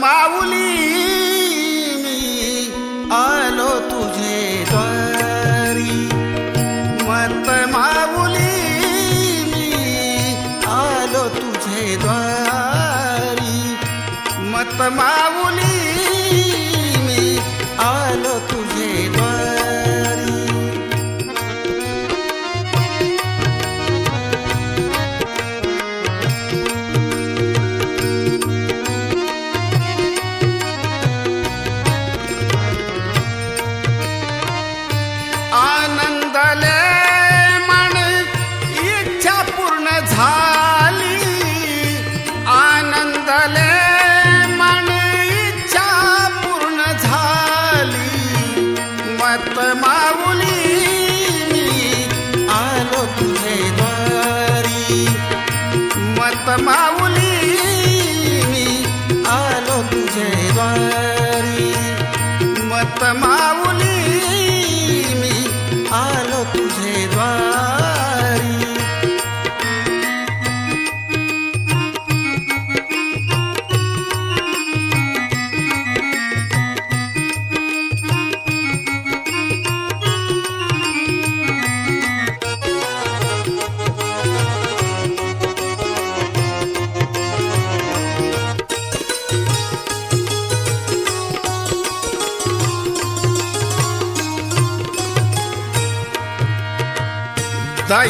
माऊली मी आलो तुझे दारी मत माऊली मी आलो तुझे द्वारी मत मा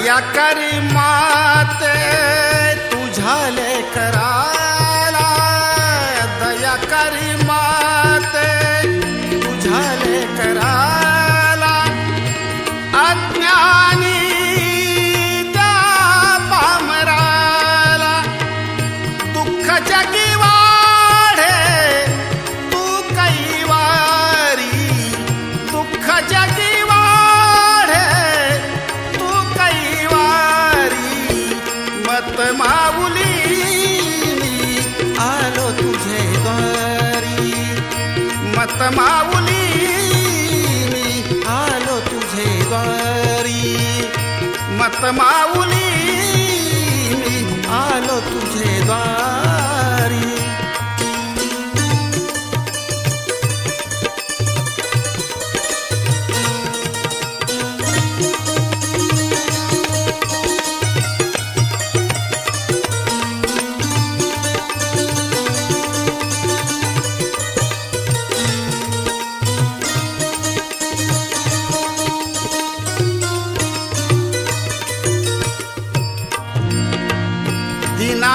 या करी माते तुझ्या लेकराला. दया करी माते तुझ्या लेकराला. अज्ञानी त्या पामराला. दुःख जगी वाढे तू कैवारी. दुःख जगी माऊली मी आलो तुझे द्वारी. मत माऊली मी आलो तुझे द्वारी.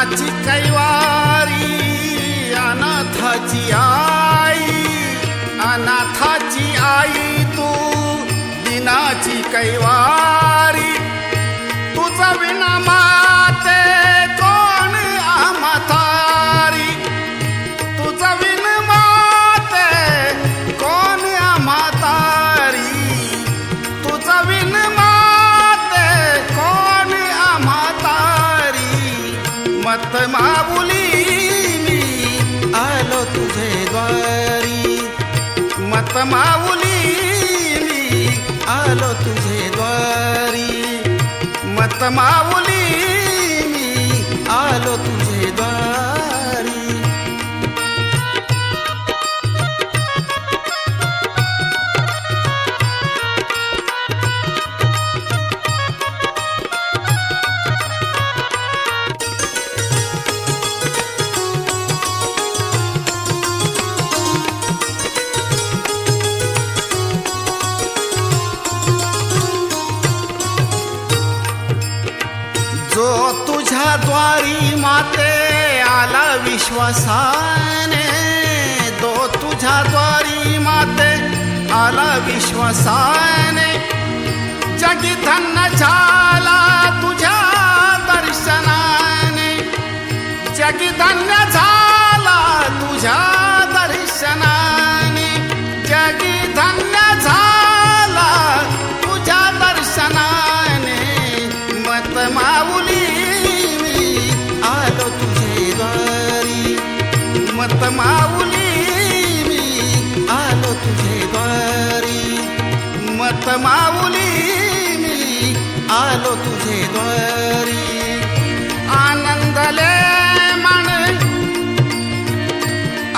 दिनाची कैवारी अनाथाची आई अनाथाची आई तू दिनाची कैवारी. मत तुझ्या द्वारी माते आला विश्वासाने. तो तुझ्या द्वारी माते आला विश्वासाने. जगी धन्य झाला तुझ्या दर्शनाने. जगी धन्य झाला तुझ्या दर्शना माऊली मी आलो तुझे द्वारी. आनंदले मन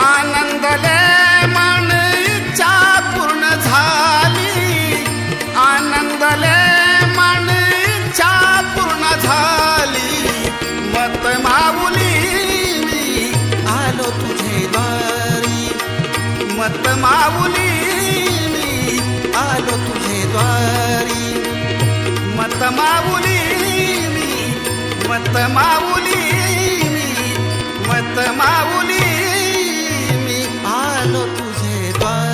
आनंदले मन इच्छा पूर्ण झाली. आनंदले मन इच्छा पूर्ण झाली. मत माऊली मी आलो तुझे द्वारी. मत माऊली मी मत माऊली मी मत माऊली मी आलो तुझे द्वारी.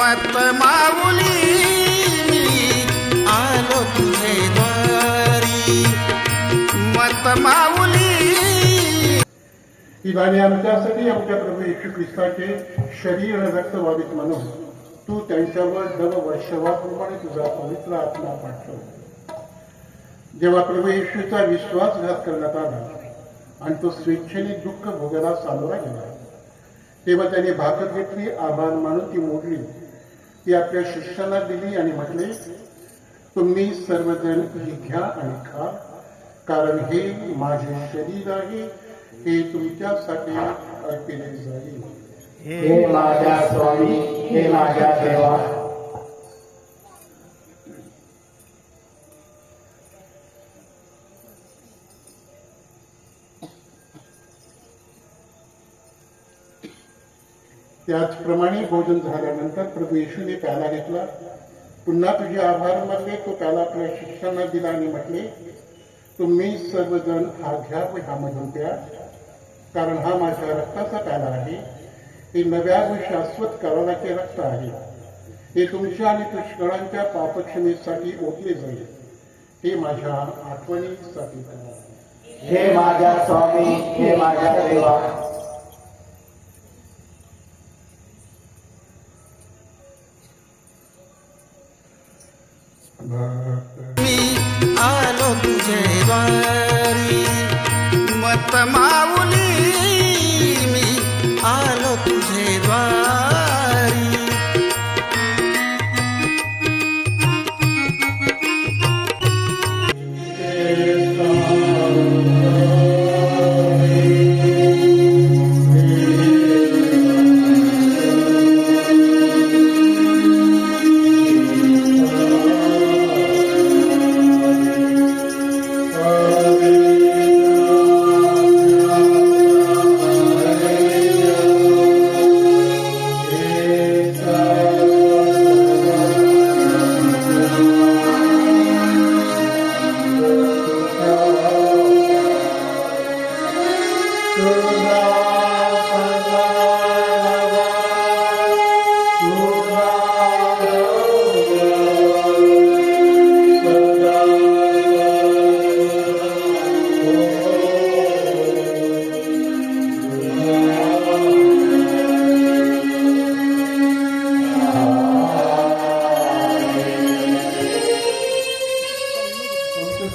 मत माऊली मी आलो तुझे द्वारी. मत माऊली. ही गाणी आमच्यासाठी आमच्या प्रभू येशू ख्रिस्ताचे शरीर रक्त व्हावीत म्हणून. तू त्यांच्यावर दव वर्षवाप्रमाणे तुझा पवित्र आत्मा पाठव. जेव्हा प्रभू येशूचा विश्वासघात करण्यात आला आणि तो स्वेच्छेने दुःख भोगायला सामोरा गेला तेव्हा त्याने भाकर घेतली आभार मानून ती मोडली. ती आपल्या शिष्याला दिली आणि म्हटले तुम्ही सर्वजण ही घ्या आणि खा कारण हे माझे शरीर आहे हे तुमच्यासाठी अर्पिले जाईल. हे माझ्या स्वामी हे माझ्या देवा त्याचप्रमाणे भोजन झाल्यानंतर प्रभू येशूने प्याला घेतला. पुन्हा तुझे आभार मानले तो प्याला आपल्या शिष्यांना दिला आणि म्हटले तुम्ही सर्वजण हा घ्या व ह्यामधून प्या. कारण हा माझ्या रक्ताचा प्याला आहे. हे नव्या व शाश्वत कराराचे रक्त आहे. हे तुमच्या आणि पुष्कळांच्या पापक्षमेसाठी ओतले जाईल. हे माझ्या आठवणीसाठी हे माझ्या स्वामी हे माझ्या देवा.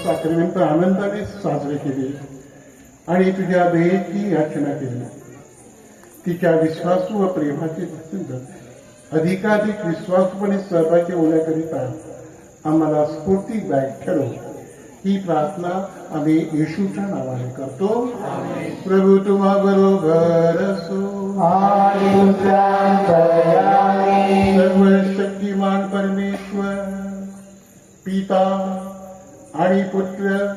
साखरेनंतर आनंदाने साजरे केली. आणि तुझ्या दयेची याचना केली तिच्या विश्वासू व प्रेमाचे झाले अधिकाधिक विश्वासपणे सहभागी होण्याकरिता आम्हाला स्फूर्तीदायक ठरव ही प्रार्थना आम्ही येशूच्या नावाने करतो. प्रभू तुम्हा बरोबर सर्व शक्तिमान परमेश्वर पिता आणि पुत्र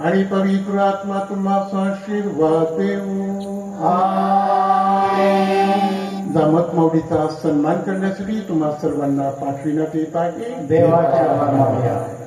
आणि पवित्र आत्मा तुम्हाला आशीर्वाद देऊ आमेन. जामत माऊलीचा सन्मान करण्यासाठी तुम्हा सर्वांना पाठविण्यात येत आहे. देवाच्या